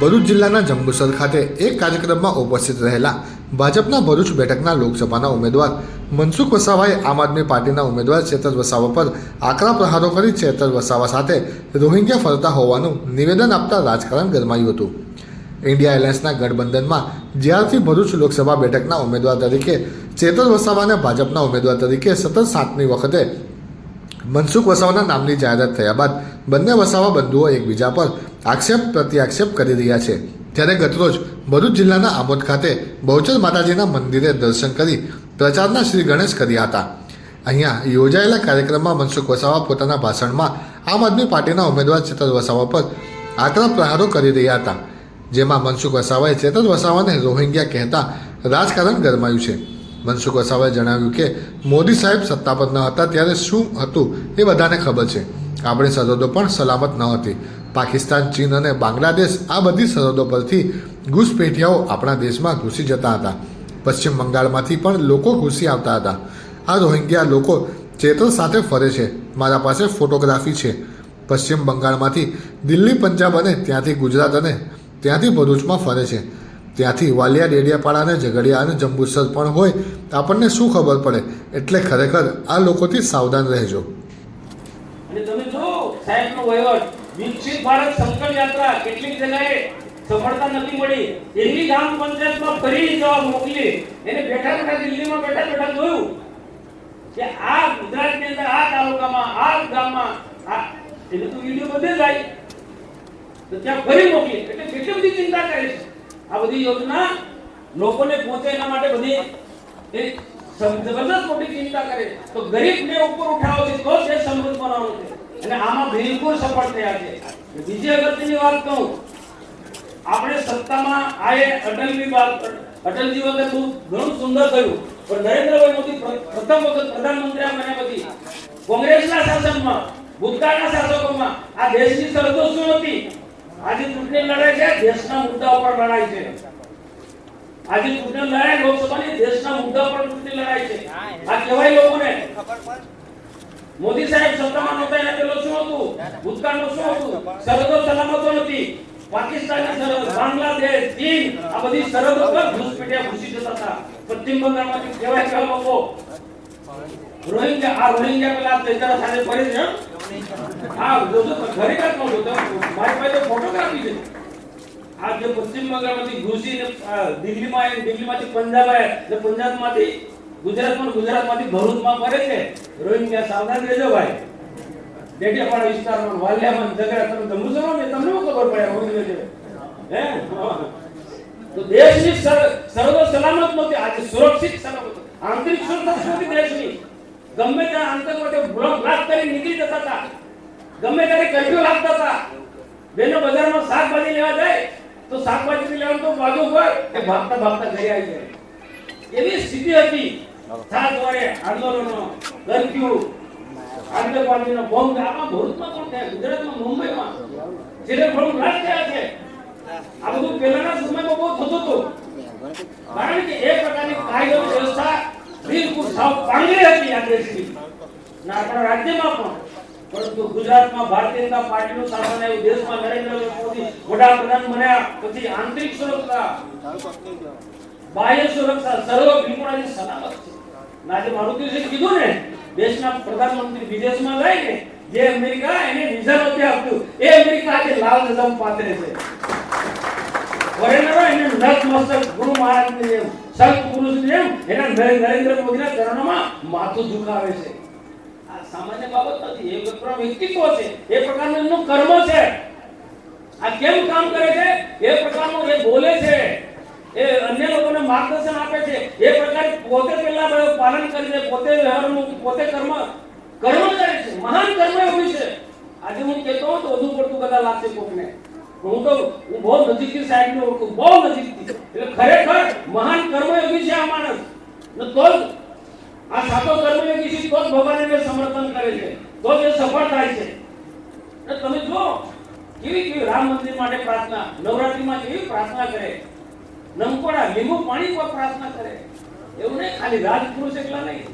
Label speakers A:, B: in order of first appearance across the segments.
A: ભરૂચ જિલ્લાના જંબુસર ખાતે એક કાર્યક્રમમાં ઉપસ્થિત રહેલા ભાજપના ભરૂચ બેઠકના લોકસભાના ઉમેદવાર મનસુખ વસાવાએ આમ આદમી પાર્ટીના ઉમેદવાર ચેતર વસાવા પર આકરા પ્રહારો કરી ચેતર વસાવા સાથે રોહિંગ્યા ફરતા હોવાનું નિવેદન આપતા રાજકારણ ગરમાયું હતું. ઇન્ડિયા એલાયન્સના ગઠબંધનમાં જ્યારથી ભરૂચ લોકસભા બેઠકના ઉમેદવાર તરીકે ચેતર વસાવાને ભાજપના ઉમેદવાર તરીકે સતત સાતમી વખતે મનસુખ વસાવાના નામની જાહેરાત થયા બાદ બંને વસાવા બંધુઓ એકબીજા પર આક્ષેપ પ્રત્યાક્ષેપ કરી રહ્યા છે. ત્યારે ગતરોજ ભરૂચ જિલ્લાના આમોદ ખાતે બહુચર માતાજીના મંદિરે દર્શન કરી પ્રચારના શ્રી ગણેશ કર્યા હતા. અહીંયા યોજાયેલા કાર્યક્રમમાં મનસુખ વસાવા પોતાના ભાષણમાં આમ આદમી પાર્ટીના ઉમેદવાર ચેતર વસાવા પર આકરા પ્રહારો કરી રહ્યા હતા. જેમાં મનસુખ વસાવાએ ચેતર વસાવાને રોહિંગ્યા કહેતા રાજકારણ ગરમાયું છે. મનસુખ વસાવાએ જણાવ્યું કે, મોદી સાહેબ સત્તા પર ન હતા, ત્યારે શું હતું એ બધાને ખબર છે. આપણી સરહદો પણ સલામત ન હતી. પાકિસ્તાન, ચીન અને બાંગ્લાદેશ આ બધી સરહદો પરથી ઘૂસપેઠિયાઓ આપણા દેશમાં ઘૂસી જતા હતા. પશ્ચિમ બંગાળમાંથી પણ લોકો ઘૂસી આવતા હતા. આ રોહિંગ્યા લોકો ચેતર સાથે ફરે છે. મારા પાસે ફોટોગ્રાફી છે. પશ્ચિમ બંગાળમાંથી દિલ્હી, પંજાબ અને ત્યાંથી ગુજરાત અને ત્યાંથી ભરૂચમાં ફરે છે. ત્યાંથી વાલિયા, ડેડિયાપાડા અને ઝઘડિયા અને જંબુસર પણ હોય. આપણને શું ખબર પડે? એટલે ખરેખર આ લોકોથી સાવધાન રહેજો.
B: સાહેબનો વહીવટ. વિકસિત ભારત સંકલ્પ યાત્રા કેટલીક જગ્યાએ સફળતા નથી મળી. એની ગ્રામ પંચાયતમાં ફરી જવાબ મોકલી. એને બેઠા બેઠા દિલ્હીમાં બેઠા બેઠા જોયું કે આ ગુજરાતની અંદર, આ તાલુકામાં, આ ગામમાં, આ એટલે તો વીડિયો બધે જાય. તો ત્યાં ફરી મોકલી. એટલે કેટલી બધી ચિંતા કરે છે. આ બધી યોજના લોકોને પહોંચે એના માટે બધી જબરદસ્ત મોટી ચિંતા કરે. તો ગરીબને ઉપર ઉઠાવો છે તો દેશ સમૃદ્ધ બનાવવાનો છે. અને આમાં બિલકુલ સફળ થયા છે. બીજી અગત્યની વાત કહું, આપણે સત્તામાં આયે અટલની વાત અટલજી વખતે બહુ ઘણું સુંદર થયું, પણ નરેન્દ્રભાઈ મોદી પ્રથમ વખત પ્રધાનમંત્રી બન્યા પછી, કોંગ્રેસના શાસનમાં, ભૂતકાળના શાસકોમાં, આ દેશની સરહદો શું હતી? આજે ચૂંટણી લડાઈ છે, દેશના મુદ્દા ઉપર લડાઈ છે. આજે ચૂંટણી લડાઈ લોકસભાની દેશના મુદ્દા પર ચૂંટણી લડાઈ છે. આ કહેવાય લોકોને મોદી સાહેબ સત્તામાં નહોતા એના પેલો શું હતું ભૂતકાળનું શું હતું સરહદો સલામતો નથી પાકિસ્તાનની સરહદ બાંગ્લાદેશ ચીન આ બધી સરહદો પર ઘૂસપેઠિયા ઘૂસી જતા હતા પશ્ચિમ બંગાળમાંથી કહેવાય કે આ લોકો રોહિંગ્યા આ રોહિંગ્યા પેલા તેજારા સાથે ફરે છે હં? હા જો જો ઘરે કાંઈ કહું છું તો મારી પાસે ફોટોગ્રાફી છે આ જે પશ્ચિમ બંગાળમાંથી ઘૂસીને આ દિલ્હીમાં આવીને દિલ્હીમાંથી પંજાબ આવ્યા એટલે પંજાબમાંથી ગુજરાતમાં ગુજરાતમાંથી ભરૂચમાં ફરે છે. રોહિંગ્યા સાવધાન રહેજો ભાઈ. ડેડિયાપાડા વિસ્તારમાં વાલિયામાં ઝઘડા તમે તમે જવો ને તમને શું ખબર પડે રોહિંગ્યા છે? હે? તો દેશની સર્વ સલામત નથી આજે સુરક્ષિત સલામત. આંતરિક સુરક્ષા શું દેશની? ગમે ત્યાં આતંકવાદીઓ બ્લોક બ્લાક કરી નીકળી જતા હતા. ગમે ત્યારે કર્ફ્યુ લાગતા હતા. બેનો બજારમાં શાકભાજી લેવા જાય, તો શાકભાજી લેવાનું તો બાજુ હોય કે ભાગતા ભાગતા ઘરે આવી જાય. એવી સ્થિતિ હતી. સાત આંદોલનો કર્ફ્યુ આતંકવાદીનો બોમ્બ આમાં ભરૂચમાં પણ થયા. ગુજરાતમાં મુંબઈમાં. જેને ઘણું નાશ થયા છે. આ બધું પહેલાના સમયમાં બહુ થતું હતું. કારણ કે એ પ્રકારની કાયદો વ્યવસ્થા બિલકુલ સાવ પાંગરી હતી આ ના આપણા રાજ્યમાં પણ. પરંતુ ગુજરાતમાં ભારતીય જનતા પાર્ટીનું શાસન આવ્યું. દેશમાં નરેન્દ્ર મોદી વડાપ્રધાન બન્યા. પછી આંતરિક સુરક્ષા, બાહ્ય સુરક્ષા સર્વ બિલકુલ સલામત છે. આજે મારુતિસિંહ કીધું ને, દેશના પ્રધાનમંત્રી વિદેશમાં જાય ને, જે અમેરિકા એને વિઝા નથી આપતું એ અમેરિકા આજે લાલ રજમ પાત્ર છે. ફોરેનરો એને નત મસ્તક ગુરુ મહારાજની જેમ, સંત પુરુષની જેમ, એના નરેન્દ્ર મોદીના ચરણોમાં માથું ઝુકાવે છે. આ સામાન્ય બાબત નથી એ પ્રકારનું વ્યક્તિત્વ છે, એ પ્રકારનું એમનું કર્મ છે. આ કેમ કામ કરે છે? એ પ્રકારનું એ બોલે છે, એ અન્ય લોકોને માર્ગદર્શન આપે એ પ્રકારે પોતે પહેલા પાલન કરીને પોતે વ્યવહારનું, પોતે કર્મ કર્મ કરે છે, મહાન કર્મ એવું છે. આજે હું કહેતો હોઉં તો વધુ પડતું કદાચ લાગશે કોકને. હું તો, હું બહુ નજીકથી સાહેબને ઓળખું, બહુ નજીકથી. એટલે ખરેખર મહાન કર્મયોગી છે આ માણસ. ને તો આ સાતો કર્મયોગી છે, તો જ ભગવાન એને સમર્થન કરે છે, તો જ એ સફળ થાય છે. તમે જો કેવી કેવી રામ મંદિર માટે પ્રાર્થના, નવરાત્રીમાં કેવી પ્રાર્થના કરે. નમકોડા લીંબુ પાણી પર પ્રાર્થના કરે. એવું નહીં, ખાલી રાજપુરુષ એકલા નહીં.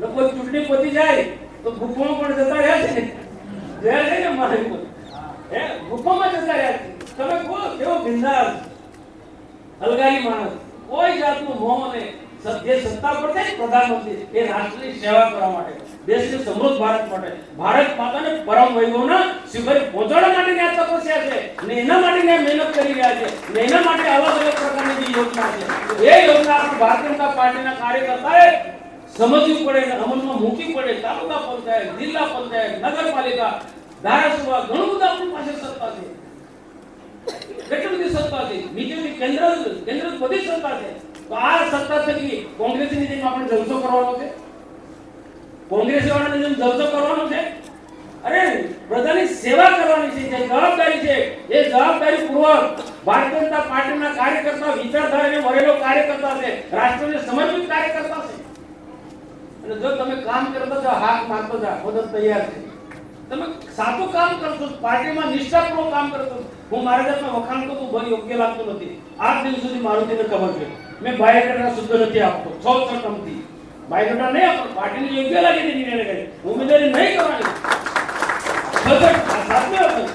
B: લોકો ચૂંટણી પતી જાય તો ગુફામાં પણ જતા રહ્યા છે રહ્યા છે ને મારે હે, ગુફામાં જતા રહ્યા છે. તમે કહો, કેવો બિંદાસ, હલગારી માણસ. કોઈ જાતનું મોહ સ- જે સત્તા પર છે પ્રધાનમંત્રી, એ રાષ્ટ્રની સેવા કરવા માટે. દેશને સમૃદ્ધ ભારત માટે. ભારત માતાને પરમ વૈભવના શિખરે પહોંચાડવા માટેની આ તપસ્યા છે ને એના માટેની આ મહેનત કરી રહ્યા છે ને એના માટે અલગ અલગ પ્રકારની જે યોજના છે, એ યોજના આપણે ભારતીય જનતા પાર્ટીના કાર્યકર્તાએ સમજવી પડે અને અમલમાં મૂકવી પડે. તાલુકા પંચાયત, જિલ્લા પંચાયત, નગરપાલિકા, ધારાસભા, ઘણું બધું આપણી પાસે સત્તા છે. કેટલી બધી સત્તા છે? બીજેપી કેન્દ્ર કેન્દ્ર બધી સત્તા છે. તો આ સત્તા થકી કોંગ્રેસની જેમ આપણે જલસો કરવાનો છે? કોંગ્રેસ વાળાની જેમ જલસો કરવાનો છે? અરે પ્રજાની સેવા કરવાની છે, જે જવાબદારી છે, એ જવાબદારી પૂર્વક ભારતીય જનતા પાર્ટીના કાર્યકર્તા, વિચારધારાને વરેલો કાર્યકર્તા છે, રાષ્ટ્રને સમર્પિત કાર્યકર્તા છે. અને જો તમે કામ કરતા જાઓ, હાથ મારતો જાઓ મદદ તૈયાર છે. તમે સાચું કામ કરશો, પાર્ટીમાં નિષ્ઠાપૂર્વક કામ કરશો. હું મારા જાતમાં વખાણ કરું ભલે યોગ્ય લાગતું નથી. આજ દિવસ સુધી મારું તેને ખબર છે. મેં બાયોડેટા શુદ્ધ નથી આપતો છ ચટમથી બાયોડેટા નહીં આપતો, પાર્ટીને યોગ્ય લાગે તે નિર્ણય કરે ઉમેદવારી નહીં કરવાની. સાચી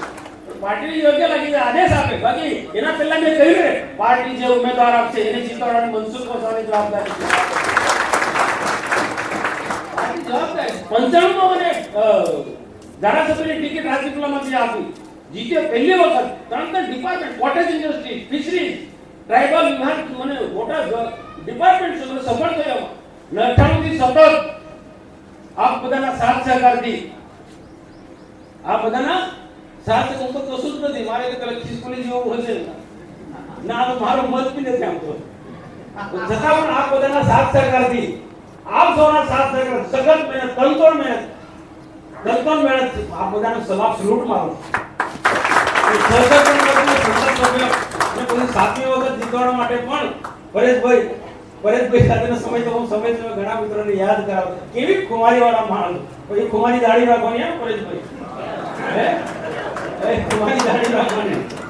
B: પાર્ટીને યોગ્ય લાગે તે આદેશ આપે. બાકી એના પહેલા મેં કહ્યું પાર્ટી જે ઉમેદવાર આપશે, એને જીતાડવાની મનસુખ વસાવાની જવાબદારી છે. જવાબદારી. પંચાણુંમાં મને ધારાસભ્યની ટિકિટ રાજપીપળામાંથી આપી. જીતે પહેલી વખત. ત્રણ ત્રણ department cottage industry fisheries tribal વિભાગ મને મોટા ડિપાર્ટમેન્ટ સુધી સફળ થયો ને સતત આપ બધાના સાથ સહકારથી. આ બધાના સાથ હું તો કશું જ નથી. મારે તો કદાચ ખિસકોલી જેવું હશે ના, તો મારો મત બી નથી આવતો છતાં પણ આપ બધાના સાથ સહકારથી. આપ સૌના સાથ સહકાર સખત મહેનત તનતોડ મહેનત. તનતોડ મહેનત. આપ બધાનો સલાહ સલૂટ મારો સહકાર સભ્ય અને કોઈ સાતમી વખત જીતવાડવા માટે પણ પરેશભાઈ પરેશભાઈ સાથેનો સમય તો હું સમય તમે ઘણા મિત્રોને યાદ કરાવું કેવી કુમારી વાળા માણસ પછી કુમારી દાઢી રાખવાની એમ પરેશભાઈ? હે? કુમારી દાઢી રાખવાની.